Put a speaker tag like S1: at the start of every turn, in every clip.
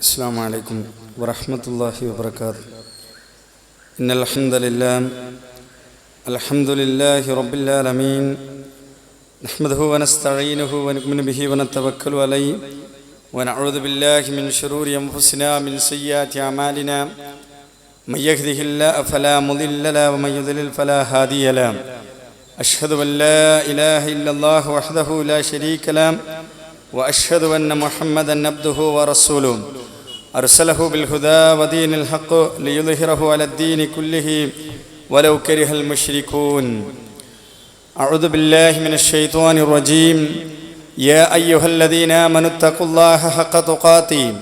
S1: السلام عليكم ورحمة الله وبركاته إن الحمد لله الحمد لله رب العالمين نحمده ونستعينه ونؤمن به ونتوكل عليه ونعوذ بالله من شرور أنفسنا من سيئات أعمالنا من يهده الله فلا مضل له ومن يضلل فلا هادي له أشهد أن لا إله إلا الله وحده لا شريك له وأشهد أن محمدا عبده ورسوله. أرسله بالهدى ودين الحق ليظهره على الدين كله ولو كره المشركون. أعوذ بالله من الشيطان الرجيم. يا أيها الذين آمنوا اتقوا الله حق تقاته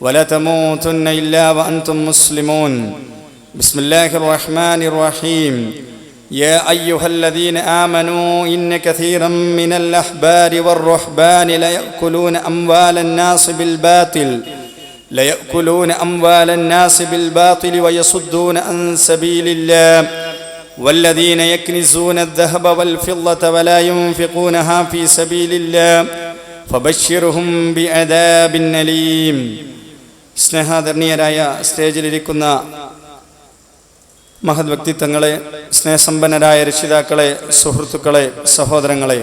S1: ولا تموتن إلا وأنتم مسلمون. بسم الله الرحمن الرحيم. يا أيها الذين آمنوا إن كثيرا من الأحبار والرهبان ليأكلون أموال الناس بالباطل ليأكلون أموال الناس بالباطل ويصدون عن سبيل الله والذين يكنزون الذهب والفضة ولا ينفقونها في سبيل الله فبشرهم بعذاب أليم സ്നേഹാദരണീയരായ സ്റ്റേജിലിരിക്കുന്ന മഹത് വ്യക്തിത്വങ്ങളെ സ്നേഹസമ്പന്നരായ രക്ഷിതാക്കളെ സുഹൃത്തുക്കളെ സഹോദരങ്ങളെ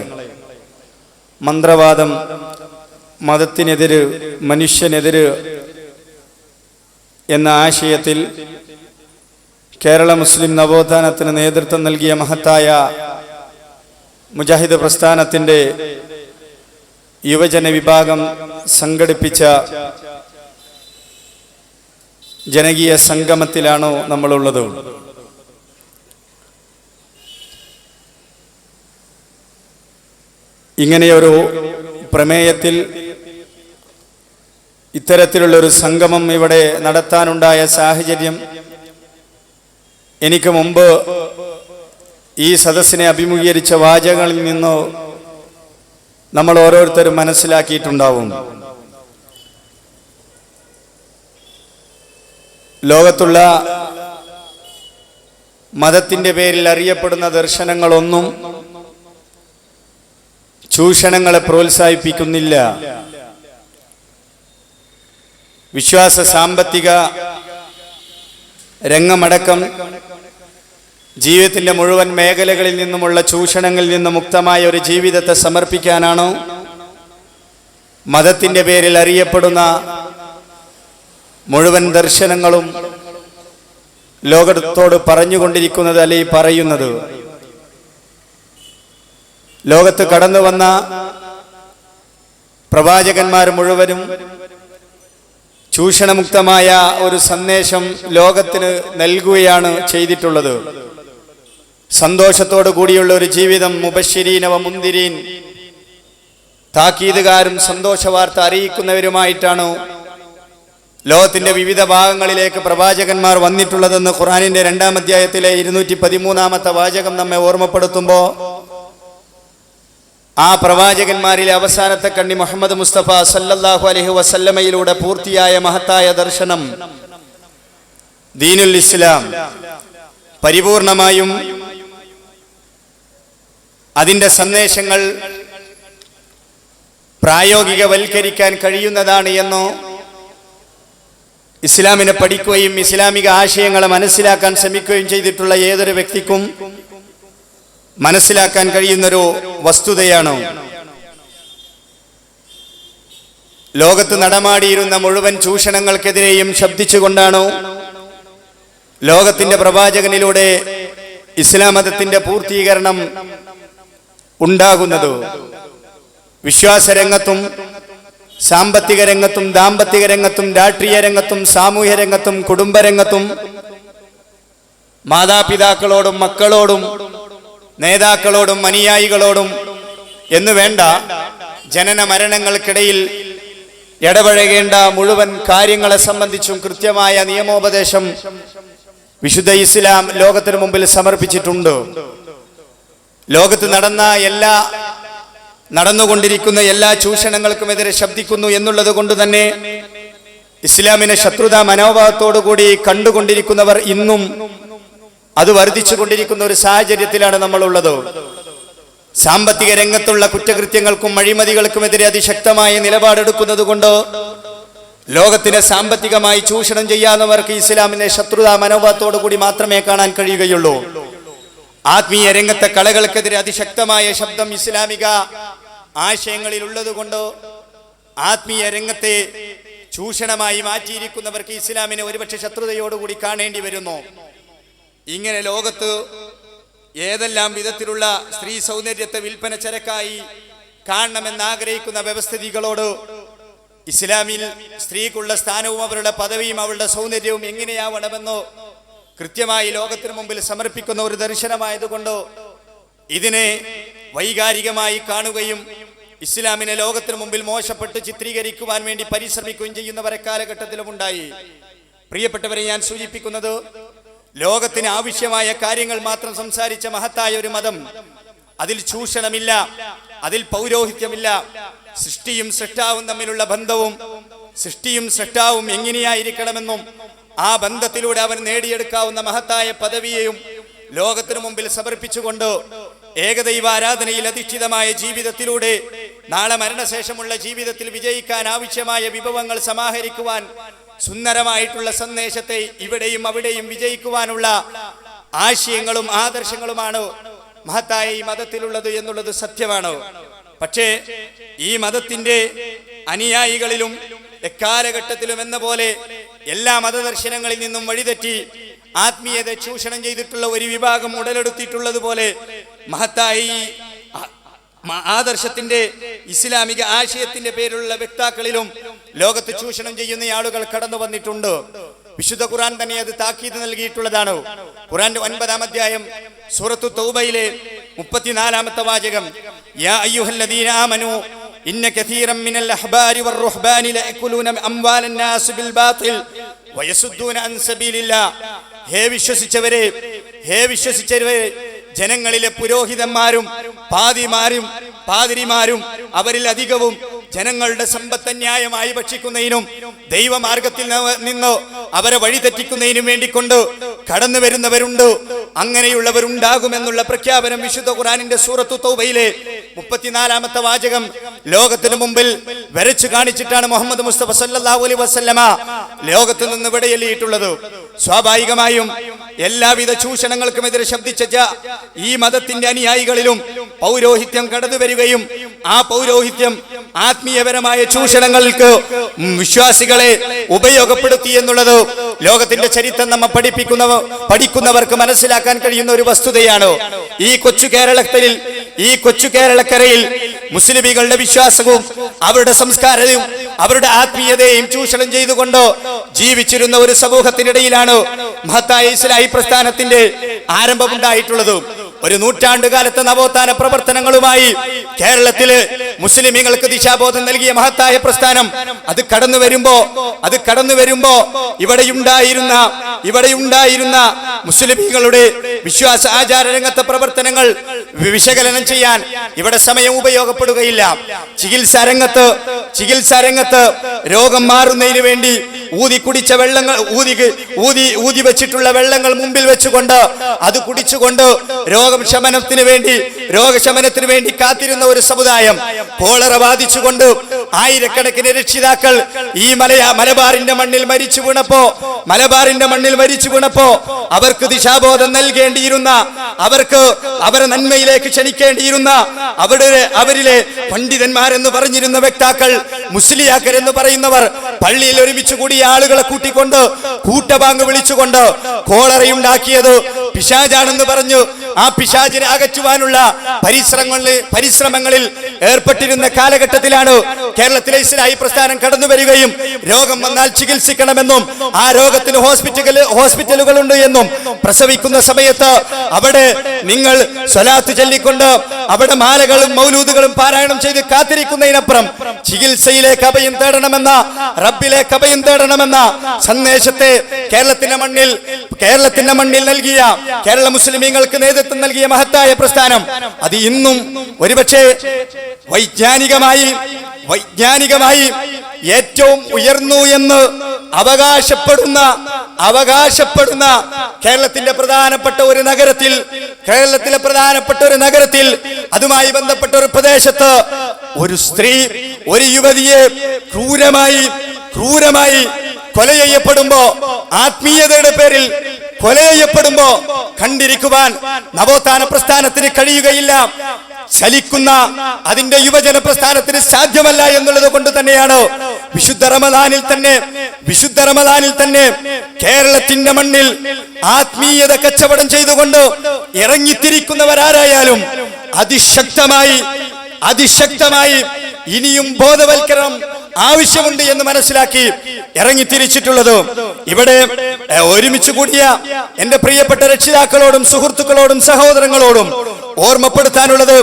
S1: മന്ത്രവാദം മതത്തിനെതിര് മനുഷ്യനെതിര് എന്ന ആശയത്തിൽ കേരള മുസ്ലിം നവോത്ഥാനത്തിന് നേതൃത്വം നൽകിയ മഹത്തായ മുജാഹിദ് പ്രസ്ഥാനത്തിന്റെ യുവജന വിഭാഗം സംഘടിപ്പിച്ച ജനകീയ സംഗമത്തിലാണോ നമ്മളുള്ളത്? ഇങ്ങനെയൊരു പ്രമേയത്തിൽ ഇത്തരത്തിലുള്ളൊരു സംഗമം ഇവിടെ നടത്താനുണ്ടായ സാഹചര്യം എനിക്ക് മുമ്പ് ഈ സദസ്സിനെ അഭിമുഖീകരിച്ച വാചകങ്ങളിൽ നിന്നോ നമ്മൾ ഓരോരുത്തരും മനസ്സിലാക്കിയിട്ടുണ്ടാവും. ലോകത്തുള്ള മതത്തിന്റെ പേരിൽ അറിയപ്പെടുന്ന ദർശനങ്ങളൊന്നും ചൂഷണങ്ങളെ പ്രോത്സാഹിപ്പിക്കുന്നില്ല. വിശ്വാസ സാമ്പത്തിക രംഗമടക്കം ജീവിതത്തിന്റെ മുഴുവൻ മേഖലകളിൽ നിന്നുമുള്ള ചൂഷണങ്ങളിൽ നിന്ന് മുക്തമായ ഒരു ജീവിതത്തെ സമർപ്പിക്കാനാണോ? മതത്തിന്റെ പേരിൽ അറിയപ്പെടുന്ന മുഴുവൻ ദർശനങ്ങളും ലോകത്തോട് പറഞ്ഞുകൊണ്ടിരിക്കുന്നത് അല്ലെങ്കിൽ പറയുന്നത്? ലോകത്ത് കടന്നു വന്ന പ്രവാചകന്മാർ മുഴുവനും ചൂഷണമുക്തമായ ഒരു സന്ദേശം ലോകത്തിന് നൽകുകയാണ് ചെയ്തിട്ടുള്ളത്. സന്തോഷത്തോടു കൂടിയുള്ള ഒരു ജീവിതം മുബശ്ശിരീനവ മുന്തിരീൻ താക്കീതുകാരും സന്തോഷ വാർത്ത അറിയിക്കുന്നവരുമായിട്ടാണ് ലോകത്തിന്റെ വിവിധ ഭാഗങ്ങളിലേക്ക് പ്രവാചകന്മാർ വന്നിട്ടുള്ളതെന്ന് ഖുറാനിന്റെ രണ്ടാം അധ്യായത്തിലെ ഇരുന്നൂറ്റി പതിമൂന്നാമത്തെ വാചകം നമ്മെ ഓർമ്മപ്പെടുത്തുമ്പോൾ ആ പ്രവാചകന്മാരിലെ അവസാനത്തെ കണ്ണി മുഹമ്മദ് മുസ്തഫ സല്ലല്ലാഹു അലൈഹി വസല്ലമയിലൂടെ പൂർത്തിയായ മഹത്തായ ദർശനം. ദീനുൽ ഇസ്ലാം. പരിപൂർണമായും അതിന്റെ സന്ദേശങ്ങൾ പ്രായോഗികവൽക്കരിക്കാൻ കഴിയുന്നതാണ് എന്നോ ഇസ്ലാമിനെ പഠിക്കുകയും ഇസ്ലാമിക ആശയങ്ങളെ മനസ്സിലാക്കാൻ ശ്രമിക്കുകയും ചെയ്തിട്ടുള്ള ഏതൊരു വ്യക്തിക്കും മനസ്സിലാക്കാൻ കഴിയുന്നൊരു വസ്തുതയാണ്. ലോകത്ത് നടമാടിയിരുന്ന മുഴുവൻ ചൂഷണങ്ങൾക്കെതിരെയും ശബ്ദിച്ചുകൊണ്ടാണോ? ലോകത്തിന്റെ പ്രവാചകനിലൂടെ ഇസ്ലാം മതത്തിന്റെ പൂർത്തീകരണം ഉണ്ടാകുന്നത്. വിശ്വാസരംഗത്തും സാമ്പത്തിക രംഗത്തും ദാമ്പത്തിക രംഗത്തും രാഷ്ട്രീയ രംഗത്തും സാമൂഹ്യ രംഗത്തും കുടുംബരംഗത്തും മാതാപിതാക്കളോടും മക്കളോടും നേതാക്കളോടും അനുയായികളോടും എന്നു വേണ്ട ജനന മരണങ്ങൾക്കിടയിൽ ഇടപഴകേണ്ട മുഴുവൻ കാര്യങ്ങളെ സംബന്ധിച്ചും കൃത്യമായ നിയമോപദേശം വിശുദ്ധ ഇസ്ലാം ലോകത്തിന് മുമ്പിൽ സമർപ്പിച്ചിട്ടുണ്ട്. ലോകത്ത് നടന്ന എല്ലാ നടന്നുകൊണ്ടിരിക്കുന്ന എല്ലാ ചൂഷണങ്ങൾക്കുമെതിരെ ശബ്ദിക്കുന്നു എന്നുള്ളത് കൊണ്ട് തന്നെ ഇസ്ലാമിനെ ശത്രുതാ മനോഭാവത്തോടുകൂടി കണ്ടുകൊണ്ടിരിക്കുന്നവർ ഇന്നും അത് വർദ്ധിച്ചു കൊണ്ടിരിക്കുന്ന ഒരു സാഹചര്യത്തിലാണ് നമ്മളുള്ളത്. സാമ്പത്തിക രംഗത്തുള്ള കുറ്റകൃത്യങ്ങൾക്കും അഴിമതികൾക്കുമെതിരെ അതിശക്തമായ നിലപാടെടുക്കുന്നത് കൊണ്ട് ലോകത്തിനെ സാമ്പത്തികമായി ചൂഷണം ചെയ്യാവുന്നവർക്ക് ഇസ്ലാമിനെ ശത്രുതാ മനോഭാവത്തോടു കൂടി മാത്രമേ കാണാൻ കഴിയുകയുള്ളൂ. ആത്മീയ രംഗത്തെ കളകൾക്കെതിരെ അതിശക്തമായ ശബ്ദം ഇസ്ലാമിക ആശയങ്ങളിൽ ഉള്ളതുകൊണ്ട് ആത്മീയ രംഗത്തെ ചൂഷണമായി മാറ്റിയിരിക്കുന്നവർക്ക് ഇസ്ലാമിനെ ഒരുപക്ഷെ ശത്രുതയോടുകൂടി കാണേണ്ടി വരുന്നു. ഇങ്ങനെ ലോകത്ത് ഏതെല്ലാം വിധത്തിലുള്ള സ്ത്രീ സൗന്ദര്യത്തെ വിൽപ്പന ചരക്കായി കാണണമെന്ന് ആഗ്രഹിക്കുന്ന വ്യവസ്ഥിതികളോട് ഇസ്ലാമിൽ സ്ത്രീക്കുള്ള സ്ഥാനവും അവരുടെ പദവിയും അവരുടെ സൗന്ദര്യവും എങ്ങനെയാവണമെന്നോ കൃത്യമായി ലോകത്തിനു മുമ്പിൽ സമർപ്പിക്കുന്ന ഒരു ദർശനമായതുകൊണ്ടോ ഇതിനെ വൈകാരികമായി കാണുകയും ഇസ്ലാമിനെ ലോകത്തിനു മുമ്പിൽ മോശപ്പെട്ട് ചിത്രീകരിക്കുവാൻ വേണ്ടി പരിശ്രമിക്കുകയും ചെയ്യുന്നവരെ കാലഘട്ടത്തിലും ഉണ്ടായി. പ്രിയപ്പെട്ടവരെ ഞാൻ സൂചിപ്പിക്കുന്നത് ലോകത്തിന് ആവശ്യമായ കാര്യങ്ങൾ മാത്രം സംസാരിച്ച മഹത്തായ ഒരു മതം. അതിൽ ചൂഷണമില്ല അതിൽ പൗരോഹിത്യമില്ല. സൃഷ്ടിയും സൃഷ്ടാവും തമ്മിലുള്ള ബന്ധവും സൃഷ്ടിയും സൃഷ്ടാവും എങ്ങനെയായിരിക്കണമെന്നും ആ ബന്ധത്തിലൂടെ അവൻ നേടിയെടുക്കാവുന്ന മഹത്തായ പദവിയെയും ലോകത്തിനു മുമ്പിൽ സമർപ്പിച്ചുകൊണ്ട് ഏകദൈവ ആരാധനയിൽ അധിഷ്ഠിതമായ ജീവിതത്തിലൂടെ നാളെ മരണശേഷമുള്ള ജീവിതത്തിൽ വിജയിക്കാൻ ആവശ്യമായ വിഭവങ്ങൾ സമാഹരിക്കുവാൻ സുന്ദരമായിട്ടുള്ള സന്ദേശത്തെ ഇവിടെയും അവിടെയും വിജയിക്കുവാനുള്ള ആശയങ്ങളും ആദർശങ്ങളുമാണ് മഹത്തായ ഈ മതത്തിലുള്ളത് എന്നുള്ളത് സത്യമാണ്. പക്ഷേ ഈ മതത്തിന്റെ അനുയായികളിലും എക്കാലഘട്ടത്തിലും എന്ന പോലെ എല്ലാ മതദർശനങ്ങളിൽ നിന്നും വഴിതെറ്റി ആത്മീയത ചൂഷണം ചെയ്തിട്ടുള്ള ഒരു വിഭാഗം ഉടലെടുത്തിട്ടുള്ളത് പോലെ മഹത്തായ ഈ ആദർശത്തിന്റെ ഇസ്ലാമിക ആശയത്തിന്റെ പേരിലുള്ള വ്യക്താക്കളിലും ലോകത്ത് ചൂഷണം ചെയ്യുന്ന ആളുകൾ കടന്നു വന്നിട്ടുണ്ട്. വിശുദ്ധ ഖുറാൻ തന്നെ അത് താക്കീത് നൽകിയിട്ടുള്ളതാണ്. ഖുറാന്റെ ഒൻപതാം അധ്യായം സൂറത്തു തൗബയിലെ മുപ്പത്തിനാലാമത്തെ വാചകം യാ അയ്യുഹല്ലദീന ആമനു ഇന്ന കഥീറം മിനൽ അഹ്ബാരി വറുഹ്ബാനി ലയക്കുലൂന അംവാലൻ നാസ് ബിൽ ബാത്തിൽ വയസുദ്ദൂന അൻ സബീലില്ലാ. ഹേ വിശ്വസിച്ചവരെ ഹേ വിശ്വസിച്ചവരെ ജനങ്ങളിലെ പുരോഹിതന്മാരും പാതിമാരും പാതിരിമാരും അവരിൽ അധികവും ജനങ്ങളുടെ സമ്പത്ത് അന്യായമായി ഭക്ഷിക്കുന്നതിനും ദൈവമാർഗത്തിൽ നിന്ന് അവരെ വഴിതെറ്റിക്കുന്നതിനും വേണ്ടിക്കൊണ്ട് കടന്നു വരുന്നവരുണ്ട്. അങ്ങനെയുള്ളവരുണ്ടാകുമെന്നുള്ള പ്രഖ്യാപനം വിശുദ്ധ ഖുറാനിന്റെ സൂറത്തു തൗബയിലെ മുപ്പത്തിനാലാമത്തെ വാചകം ലോകത്തിന് മുമ്പിൽ വരച്ചു കാണിച്ചിട്ടാണ് മുഹമ്മദ് മുസ്തഫ സല്ലല്ലാഹു അലൈഹി വസല്ലമ ലോകത്തു നിന്ന് വിടയെല്ലിയിട്ടുള്ളത് സ്വാഭാവികമായും എല്ലാവിധ ചൂഷണങ്ങൾക്കുമെതിരെ ശബ്ദിച്ച ഈ മതത്തിന്റെ അനുയായികളിലും പൗരോഹിത്യം കടന്നു വരികയും ആ പൗരോഹിത്യം ആത്മീയപരമായ ചൂഷണങ്ങൾക്ക് വിശ്വാസികളെ ഉപയോഗപ്പെടുത്തി എന്നുള്ളത് ലോകത്തിന്റെ ചരിത്രം നമ്മെ പഠിപ്പിക്കുന്ന പഠിക്കുന്നവർക്ക് മനസ്സിലാക്കാൻ കഴിയുന്ന ഒരു വസ്തുതയാണ്. ഈ കൊച്ചു കേരളത്തിൽ ഈ കൊച്ചു കേരളക്കരയിൽ മുസ്ലിമികളുടെ വിശ്വാസവും അവരുടെ സംസ്കാരവും അവരുടെ ആത്മീയതയും ചൂഷണം ചെയ്തുകൊണ്ട് ജീവിച്ചിരുന്ന ഒരു സമൂഹത്തിനിടയിലാണ് മഹത്തായ ഇസ്ലാഹി പ്രസ്ഥാനത്തിന്റെ ആരംഭമുണ്ടായിട്ടുള്ളത്. ഒരു നൂറ്റാണ്ടുകാലത്തെ നവോത്ഥാന പ്രവർത്തനങ്ങളുമായി കേരളത്തിൽ മുസ്ലിമീങ്ങൾക്ക് ദിശാബോധം നൽകിയ മഹത്തായ പ്രസ്ഥാനം. അത് കടന്നു വരുമ്പോ അത് കടന്നു വരുമ്പോ ഇവിടെ ഉണ്ടായിരുന്ന മുസ്ലിമീങ്ങളുടെ വിശ്വാസ ആചാര രംഗത്തെ പ്രവർത്തനങ്ങൾ വിശകലനം ചെയ്യാൻ ഇവിടെ സമയം ഉപയോഗപ്പെടുകയില്ല. ചികിത്സാ രംഗത്ത് ചികിത്സാ രംഗത്ത് രോഗം മാറുന്നതിന് വേണ്ടി ഊതി കുടിച്ച വെള്ളങ്ങൾ ഊതി ഊതി ഊതി വെച്ചിട്ടുള്ള വെള്ളങ്ങൾ മുമ്പിൽ വെച്ചുകൊണ്ട് അത് കുടിച്ചുകൊണ്ട് രോഗം ശമനത്തിന് വേണ്ടി രോഗശമനത്തിന് വേണ്ടി കാത്തിരുന്ന ഒരു സമുദായം കോളറ ബാധിച്ചുകൊണ്ട് ആയിരക്കണക്കിന് രക്ഷിതാക്കൾ ഈ മലയാ മലബാറിന്റെ മണ്ണിൽ മരിച്ചു വീണപ്പോ മലബാറിന്റെ മണ്ണിൽ മരിച്ചു വീണപ്പോ അവർക്ക് ദിശാബോധം നൽകേണ്ടിയിരുന്ന അവർക്ക് അവരെ നന്മയിലേക്ക് ക്ഷണിക്കേണ്ടിയിരുന്ന അവരുടെ അവരിലെ പണ്ഡിതന്മാരെന്ന് പറഞ്ഞിരുന്ന വ്യക്താക്കൾ മുസ്ലിയാക്കർ എന്ന് പറയുന്നവർ പള്ളിയിൽ ഒരുമിച്ച് കൂടിയ ആളുകളെ കൂട്ടിക്കൊണ്ട് കൂട്ടബാങ്ക് വിളിച്ചുകൊണ്ട് കോളറയുണ്ടാക്കിയത് പിശാജാണെന്ന് പറഞ്ഞു. ആ പിശാചിനെ അകറ്റുവാനുള്ള പരിശ്രമങ്ങളിൽ പരിശ്രമങ്ങളിൽ ഏർപ്പെട്ടിരുന്ന കാലഘട്ടത്തിലാണ് കേരളത്തിലെ ഇസ്ലായി പ്രസ്ഥാനം കടന്നു വരികയും രോഗം വന്നാൽ ചികിത്സിക്കണമെന്നും ആ രോഗത്തിന് ഹോസ്പിറ്റൽ ഹോസ്പിറ്റലുകളുണ്ട് എന്നും പ്രസവിക്കുന്ന സമയത്ത് അവിടെ നിങ്ങൾ സ്വലാത്ത് ചൊല്ലിക്കൊണ്ട് അവിടെ മാലകളും മൗലൂദുകളും പാരായണം ചെയ്ത് കാത്തിരിക്കുന്നതിനപ്പുറം ചികിത്സയിലേക്ക് അഭയം തേടണമെന്ന റബ്ബിലേക്ക് അഭയം തേടണമെന്ന സന്ദേശത്തെ കേരളത്തിന്റെ മണ്ണിൽ കേരളത്തിന്റെ മണ്ണിൽ നൽകിയ കേരള മുസ്ലിമീങ്ങൾക്ക് നേതൃത്വം നൽകിയ മഹത്തായ പ്രസ്ഥാനം. അത് ഇന്നും ഒരുപക്ഷെ വൈജ്ഞാനികമായി വൈജ്ഞാനികമായി ഏറ്റവും ഉയർന്നു എന്ന് അവകാശപ്പെടുന്ന അവകാശപ്പെടുന്ന കേരളത്തിന്റെ പ്രധാനപ്പെട്ട ഒരു നഗരത്തിൽ കേരളത്തിലെ പ്രധാനപ്പെട്ട ഒരു നഗരത്തിൽ അതുമായി ബന്ധപ്പെട്ട ഒരു പ്രദേശത്ത് ഒരു സ്ത്രീ ഒരു യുവതിയെ ക്രൂരമായി ക്രൂരമായി കൊല ചെയ്യപ്പെടുമ്പോ ആത്മീയതയുടെ പേരിൽ കൊല ചെയ്യപ്പെടുമ്പോ കണ്ടിരിക്കുവാൻ നവോത്ഥാന പ്രസ്ഥാനത്തിന് കഴിയുകയില്ല. ചലിക്കുന്ന അതിന്റെ യുവജന പ്രസ്ഥാനത്തിന് സാധ്യമല്ല എന്നുള്ളത് കൊണ്ട് തന്നെയാണ്? വിശുദ്ധ റമദാനിൽ തന്നെ വിശുദ്ധ റമദാനിൽ തന്നെ കേരളത്തിന്റെ മണ്ണിൽ ആത്മീയത കച്ചവടം ചെയ്തുകൊണ്ട് ഇറങ്ങിത്തിരിക്കുന്നവരാരായാലും അതിശക്തമായി അതിശക്തമായി ഇനിയും ബോധവൽക്കരണം ആവശ്യമുണ്ട് എന്ന് മനസ്സിലാക്കി ഇറങ്ങി തിരിച്ചിട്ടുള്ളത് ഇവിടെ ഒരുമിച്ച് കൂടിയ എന്റെ പ്രിയപ്പെട്ട രക്ഷിതാക്കളോടും സുഹൃത്തുക്കളോടും സഹോദരങ്ങളോടും ഓർമ്മപ്പെടുത്താനുള്ളത്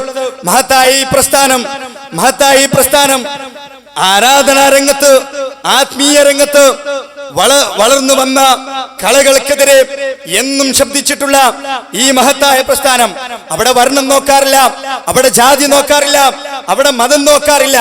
S1: മഹത്തായ ഈ പ്രസ്ഥാനം മഹത്തായ ഈ പ്രസ്ഥാനം. ആരാധനാ രംഗത്ത് ആത്മീയ രംഗത്ത് വള വളർന്നു വന്ന കളകൾക്കെതിരെ എന്നും ശബ്ദിച്ചിട്ടുള്ള ഈ മഹത്തായ പ്രസ്ഥാനം. അവിടെ വർണം നോക്കാറില്ല അവിടെ ജാതി നോക്കാറില്ല അവിടെ മതം നോക്കാറില്ല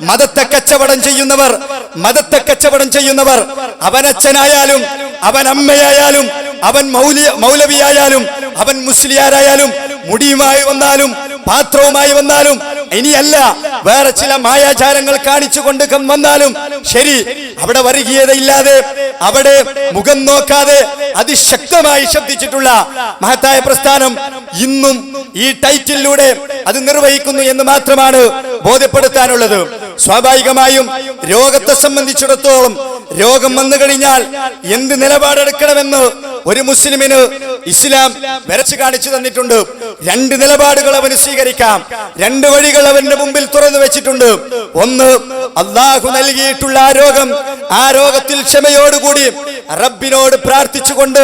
S1: മതത്തെ കച്ചവടം ചെയ്യുന്നവർ മതത്തെ കച്ചവടം ചെയ്യുന്നവർ അവനച്ഛനായാലും അവൻ അമ്മയായാലും അവൻ മൗലിയ മൗലവിയായാലും അവൻ മുസ്ലിയാരായാലും മുടിയുമായി വന്നാലും പാത്രവുമായി വന്നാലും ഇനിയല്ല വേറെ ചില മായാചാരങ്ങൾ കാണിച്ചുകൊണ്ട് കൊണ്ട് വന്നാലും ശരി അവിടെ വരികീയതയില്ലാതെ അവിടെ മുഖം നോക്കാതെ അതിശക്തമായി ശബ്ദിച്ചിട്ടുള്ള മഹത്തായ പ്രസ്ഥാനം ഇന്നും ഈ ടൈറ്റിലൂടെ അത് നിർവഹിക്കുന്നു എന്ന് മാത്രമാണ് ബോധ്യപ്പെടുത്താനുള്ളത്. സ്വാഭാവികമായും രോഗത്തെ സംബന്ധിച്ചിടത്തോളം രോഗം വന്നു കഴിഞ്ഞാൽ എന്ത് നിലപാടെടുക്കണമെന്ന് ഒരു മുസ്ലിമിന് ഇസ്ലാം വരച്ചു കാണിച്ചു തന്നിട്ടുണ്ട്. രണ്ട് നിലപാടുകൾ അവന് സ്വീകരിക്കാം. രണ്ട് വഴികൾ അവന്റെ മുമ്പിൽ തുറന്നു വെച്ചിട്ടുണ്ട്. ഒന്ന് അള്ളാഹു നൽകിയിട്ടുള്ള ആ രോഗം ആ രോഗത്തിൽ ക്ഷമയോടുകൂടി റബ്ബിനോട് പ്രാർത്ഥിച്ചുകൊണ്ട്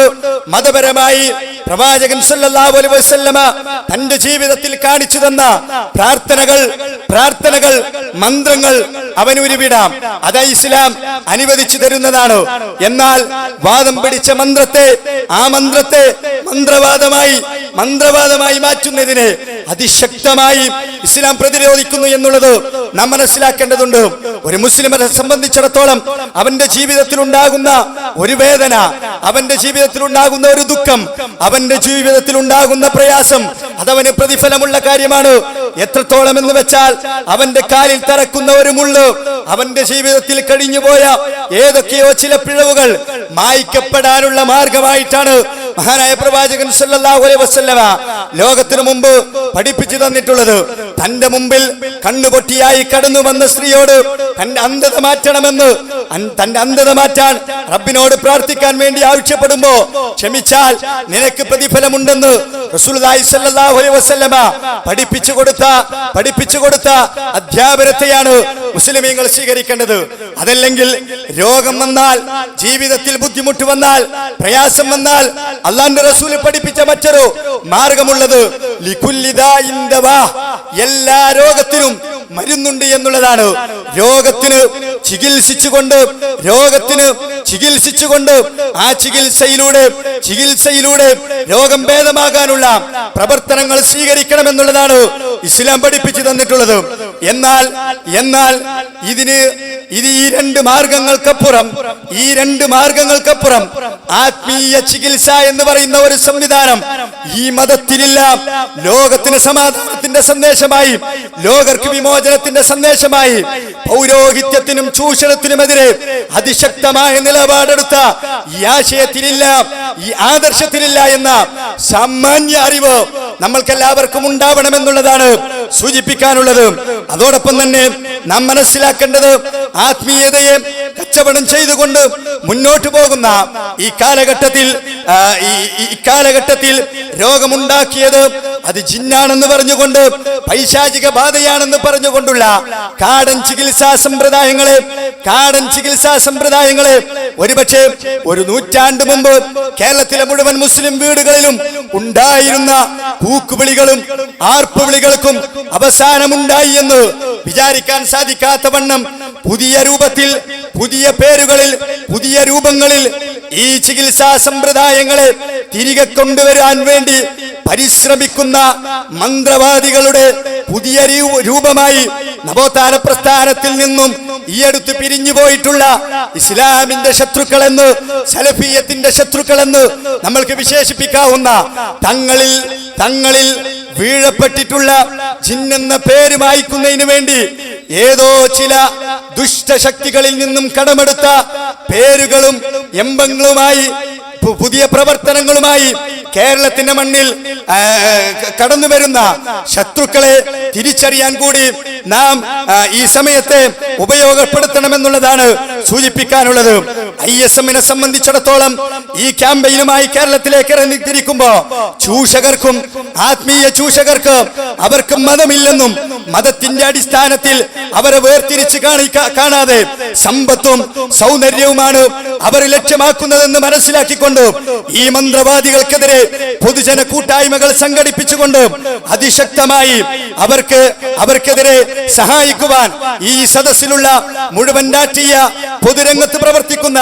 S1: മതപരമായി പ്രവാചകൻ സല്ലല്ലാഹു അലൈഹി വസല്ലമ തന്റെ ജീവിതത്തിൽ കാണിച്ചു തന്ന പ്രാർത്ഥനകൾ പ്രാർത്ഥനകൾ മന്ത്രങ്ങൾ അവന് ഉരുവിടാം അത് ഇസ്ലാം അനുവദിച്ചു തരുന്നതാണ്. എന്നാൽ വാദം പിടിച്ച മന്ത്രത്തെ ആ മന്ത്രത്തെ മന്ത്രവാദമായി മന്ത്രവാദമായി മാറ്റുന്നതിനെ അതിശക്തമായി ഇസ്ലാം പ്രതിരോധിക്കുന്നു എന്നുള്ളത് നാം മനസ്സിലാക്കേണ്ടതുണ്ട്. ഒരു മുസ്ലിമനെ സംബന്ധിച്ചിടത്തോളം അവന്റെ ജീവിതത്തിൽ ഉണ്ടാകുന്ന ഒരു വേദന അവന്റെ ജീവിതത്തിൽ ഉണ്ടാകുന്ന ഒരു ദുഃഖം അവന്റെ ജീവിതത്തിൽ ഉണ്ടാകുന്ന പ്രയാസം അതവന് പ്രതിഫലമുള്ള കാര്യമാണ്. എത്രത്തോളം എന്ന് വെച്ചാൽ അവന്റെ കാലിൽ തറക്കുന്ന ഒരു മുള്ള് അവന്റെ ജീവിതത്തിൽ കഴിഞ്ഞുപോയ ഏതൊക്കെയോ ചില പിഴവുകൾ മായ്ക്കപ്പെടാനുള്ള മാർഗമായിട്ടാണ് മഹാനായ പ്രവാചകൻ സല്ലല്ലാഹു അലൈഹി ലോകത്തിനു മുമ്പ് പഠിപ്പിച്ചു തന്നിട്ടുള്ളത് തന്റെ മുമ്പിൽ കണ്ണുപൊട്ടിയായി കടന്നു വന്ന സ്ത്രീയോട് തന്റെ അന്ധത മാറ്റണമെന്ന് തന്റെ അന്ധത മാറ്റാൻ റബ്ബിനോട് പ്രാർത്ഥിക്കാൻ വേണ്ടി ആവശ്യപ്പെടുമ്പോ ക്ഷമിച്ചാൽ നിനക്ക് പ്രതിഫലമുണ്ടെന്ന് വസല്ലമ പഠിപ്പിച്ചു കൊടുത്ത പഠിപ്പിച്ചു കൊടുത്ത അധ്യാപനത്തെയാണ് മുസ്ലിമീങ്ങൾ സ്വീകരിക്കേണ്ടത് അതല്ലെങ്കിൽ രോഗം വന്നാൽ ജീവിതത്തിൽ ബുദ്ധിമുട്ട് വന്നാൽ പ്രയാസം വന്നാൽ അള്ളാന്റെ റസൂൽ പഠിപ്പിച്ച മറ്റൊരു മാർഗമുള്ളത്. എല്ലാ രോഗത്തിനും മരുന്നുണ്ട് എന്നുള്ളതാണ്. രോഗത്തിന് ചികിത്സിച്ചുകൊണ്ട് രോഗത്തിന് ചികിത്സിച്ചുകൊണ്ട് ആ ചികിത്സയിലൂടെ ചികിത്സയിലൂടെ രോഗം ഭേദമാകാനുള്ള പ്രവർത്തനങ്ങൾ സ്വീകരിക്കണമെന്നുള്ളതാണ് ഇസ്ലാം പഠിപ്പിച്ചു തന്നിട്ടുള്ളത്. എന്നാൽ എന്നാൽ ഇതിന് ഇത് ഈ രണ്ട് മാർഗങ്ങൾക്കപ്പുറം ഈ രണ്ട് മാർഗങ്ങൾക്കപ്പുറം ആത്മീയ ചികിത്സ എന്ന് പറയുന്ന ഒരു സംവിധാനം ഈ മതത്തിലില്ല ലോകത്തിന് സമാധാനത്തിന്റെ സന്ദേശമായി ലോകർക്ക് വിമോചനത്തിന്റെ സന്ദേശമായി പൗരോഹിത്യത്തിനും ചൂഷണത്തിനുമെതിരെ അതിശക്തമായ നിലപാടെടുത്ത ഈ ആശയത്തിലില്ല ഈ ആദർശത്തിലില്ല എന്ന സാമാന്യ അറിവ് നമ്മൾക്കെല്ലാവർക്കും ഉണ്ടാവണമെന്നുള്ളതാണ് സൂചിപ്പിക്കാനുള്ളത്. അതോടൊപ്പം തന്നെ നാം മനസ്സിലാക്കേണ്ടത് ആത്മീയതയെ കച്ചവടം ചെയ്തുകൊണ്ട് മുന്നോട്ട് പോകുന്ന ഈ കാലഘട്ടത്തിൽ ഈ കാലഘട്ടത്തിൽ രോഗമുണ്ടാക്കിയത് അത് ജിന്നാണെന്ന് പറഞ്ഞുകൊണ്ട് പൈശാചിക ബാധയാണെന്ന് പറഞ്ഞുകൊണ്ടുള്ള കാടൻ ചികിത്സാ സമ്പ്രദായങ്ങളെ കാടൻ ചികിത്സാ സമ്പ്രദായങ്ങളെ ഒരുപക്ഷെ ഒരു നൂറ്റാണ്ട് മുമ്പ് കേരളത്തിലെ മുഴുവൻ മുസ്ലിം വീടുകളിലും ഉണ്ടായിരുന്ന കൂക്കുവിളികളും ആർപ്പുവിളികൾക്കും അവസാനമുണ്ടായി എന്ന് വിചാരിക്കാൻ സാധിക്കാത്ത വണ്ണം പുതിയ രൂപത്തിൽ പുതിയ പേരുകളിൽ പുതിയ രൂപങ്ങളിൽ ഈ ചികിത്സാ സമ്പ്രദായങ്ങളെ തിരികെ കൊണ്ടുവരാൻ വേണ്ടി പരിശ്രമിക്കുന്ന മന്ത്രവാദികളുടെ പുതിയ രൂപമായി നവോത്ഥാന പ്രസ്ഥാനത്തിൽ നിന്നും ഈ അടുത്ത് പിരിഞ്ഞു പോയിട്ടുള്ള ഇസ്ലാമിന്റെ ശത്രുക്കളെന്ന് സലഫീയത്തിന്റെ ശത്രുക്കളെന്ന് നമ്മൾക്ക് വിശേഷിപ്പിക്കാവുന്ന തങ്ങളിൽ തങ്ങളിൽ വീഴപ്പെട്ടിട്ടുള്ള ജിന്നെന്ന പേര് മായ്ക്കുന്നതിന് വേണ്ടി ഏതോ ചില ദുഷ്ടശക്തികളിൽ നിന്നും കടമെടുത്ത പേരുകളും എമ്പങ്ങളുമായി പുതിയ പ്രവർത്തനങ്ങളുമായി കേരളത്തിന്റെ മണ്ണിൽ കടന്നു വരുന്ന ശത്രുക്കളെ തിരിച്ചറിയാൻ കൂടി നാം ഈ സമയത്തെ ഉപയോഗപ്പെടുത്തണമെന്നുള്ളതാണ് സൂചിപ്പിക്കാനുള്ളത് ഐ എസ് എമ്മിനെ സംബന്ധിച്ചിടത്തോളം ഈ ക്യാമ്പയിനുമായി കേരളത്തിലേക്ക് ഇറങ്ങിത്തിരിക്കുമ്പോ ചൂഷകർക്കും ആത്മീയ ചൂഷകർക്ക് അവർക്ക് മതമില്ലെന്നും മതത്തിന്റെ അടിസ്ഥാനത്തിൽ അവരെ വേർതിരിച്ച് കാണാതെ സമ്പത്തും സൗന്ദര്യവുമാണ് അവർ ലക്ഷ്യമാക്കുന്നതെന്ന് മനസ്സിലാക്കിക്കൊണ്ട് ഈ മന്ത്രവാദികൾക്കെതിരെ പൊതുജന കൂട്ടായ്മകൾ സംഘടിപ്പിച്ചുകൊണ്ട് അതിശക്തമായി അവർക്ക് അവർക്കെതിരെ സഹായിക്കുവാൻ ഈ സദസ്സിലുള്ള മുഴുവൻ രാഷ്ട്രീയ പൊതുരംഗത്ത് പ്രവർത്തിക്കുന്ന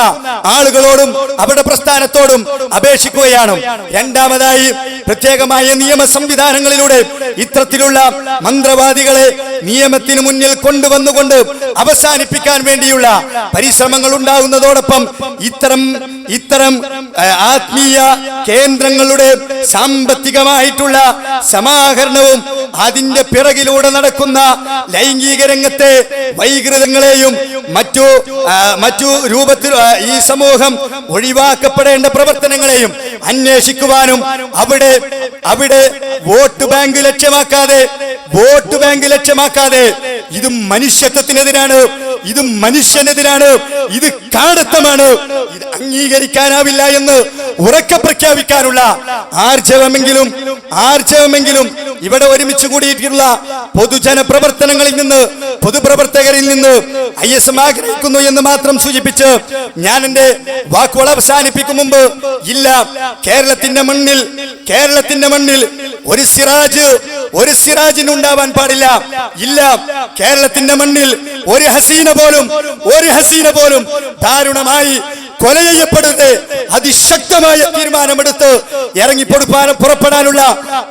S1: ആളുകളോടും അവരുടെ പ്രസ്ഥാനത്തോടും അപേക്ഷിക്കുകയാണ്. രണ്ടാമതായി പ്രത്യേകമായ നിയമ സംവിധാനങ്ങളിലൂടെ ഇത്തരത്തിലുള്ള മന്ത്രവാദികളെ നിയമത്തിന് മുന്നിൽ കൊണ്ടുവന്നുകൊണ്ട് അവസാനിപ്പിക്കാൻ വേണ്ടിയുള്ള പരിശ്രമങ്ങൾ ഉണ്ടാകുന്നതോടൊപ്പം ഇത്തരം ഇത്തരം ആത്മീയ കേന്ദ്രങ്ങളുടെ സാമ്പത്തികമായിട്ടുള്ള സമാഹരണവും അതിന്റെ പിറകിലൂടെ നടക്കുന്ന ലൈംഗിക രംഗത്തെ വൈകൃതങ്ങളെയും മറ്റു മറ്റു രൂപത്തിൽ ഈ സമൂഹം ഒഴിവാക്കപ്പെടേണ്ട പ്രവർത്തനങ്ങളെയും അന്വേഷിക്കുവാനും അവിടെ അവിടെ വോട്ട് ബാങ്ക് ലക്ഷ്യമാക്കാതെ വോട്ട് ബാങ്ക് ലക്ഷ്യമാക്കാതെ ഇത് മനുഷ്യത്വത്തിനെതിരാണ്. ഇത് മനുഷ്യനെതിരാണ്. ഇത് കാടത്തമാണ് ഇത് അംഗീകരിക്കാനാവില്ല എന്ന് ഉറക്കെ പ്രഖ്യാപിക്കാനുള്ള ആർജവമെങ്കിലും ആർജവമെങ്കിലും ഇവിടെ ഒരുമിച്ച് കൂടിയിട്ടുള്ള പൊതുജന പ്രവർത്തനങ്ങളിൽ നിന്ന് പൊതുപ്രവർത്തകരിൽ നിന്ന് ഐ എസ് എം ആഗ്രഹിക്കുന്നു എന്ന് മാത്രം സൂചിപ്പിച്ച് ഞാൻ എന്റെ വാക്കുകൾ അവസാനിപ്പിക്കും മുമ്പ് ഇല്ല കേരളത്തിന്റെ മണ്ണിൽ കേരളത്തിന്റെ മണ്ണിൽ ഒരു സിറാജ് ഒരു സിറാജിന് ഉണ്ടാവാൻ പാടില്ല. ഇല്ല. കേരളത്തിന്റെ മണ്ണിൽ ഒരു ഹസീന പോലും ഒരു ഹസീന പോലും ദാരുണമായി കൊല ചെയ്യപ്പെടരുത്. അതിശക്തമായ തീരുമാനമെടുത്ത് ഇറങ്ങിപ്പൊടുപ്പാൻ പുറപ്പെടാനുള്ള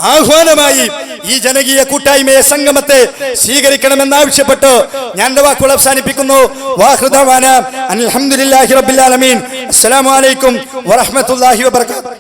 S1: ആഹ്വാനമായി ഈ ജനകീയ കൂട്ടായ്മയെ സംഗമത്തെ സ്വീകരിക്കണമെന്നാവശ്യപ്പെട്ട് ഞാൻ എന്റെ വാക്കുകൾ അവസാനിപ്പിക്കുന്നു. വാഹൃദവാന അൽഹംദുലില്ലാഹി റബ്ബിൽ ആലമീൻ. അസ്സലാമു അലൈക്കും വറഹ്മത്തുള്ളാഹി വബറകാതുഹു.